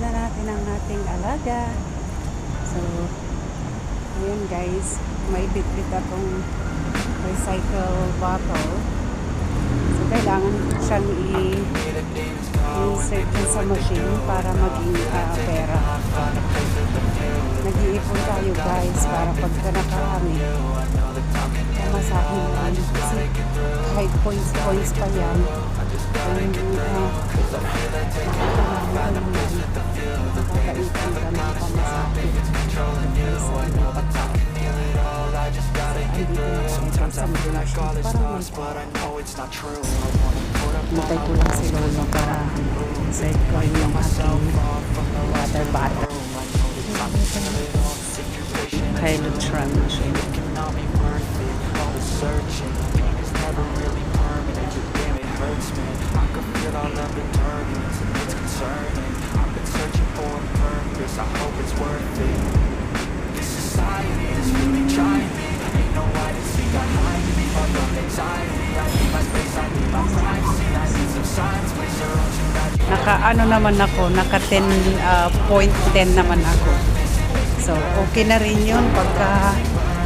na natin ang ating alaga. So, ayan guys, may bitbit akong recycle bottle. So, kailangan siyang i- insert dun sa machine para maging ah, pera. Nag-iipon tayo guys para pagka nakarami, pamasahin lang. Kasi kahit points points pa yan, kung uh, Something I call it stars, but I know it's not true. I wanna the left of Naka ano naman ako, naka 10 ah, point 10 naman ako. So, okay na rin yun pagka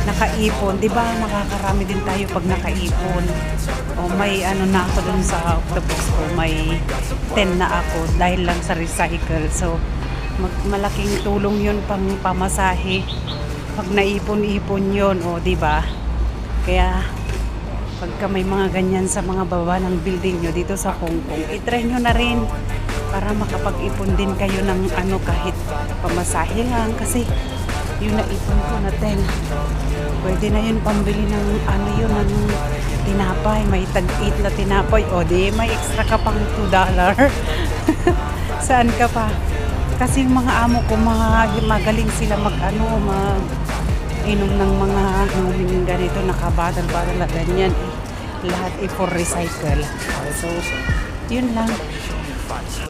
nakaipon. Di ba makakarami din tayo pag nakaipon. O may ano na ako dun sa octopus ko, may 10 na ako dahil lang sa recycle. So, mag- malaking tulong yun pang pamasahe. Pag naipon-ipon yun, o di ba? Kaya, pagka may mga ganyan sa mga baba ng building nyo dito sa Hong Kong, itry nyo na rin para makapag-ipon din kayo ng ano kahit pamasahe lang kasi yung naipon ko na 10 pwede na yun pambili ng ano yun ng tinapay. May tag 8 na tinapay. O di may extra ka pang 2 dollar. Saan ka pa? Kasi yung mga amo ko mga magaling sila mag ano mag inom ng mga yung ganito nakabadal-badal na ganyan. Eh, lahat eh for recycle. So yun lang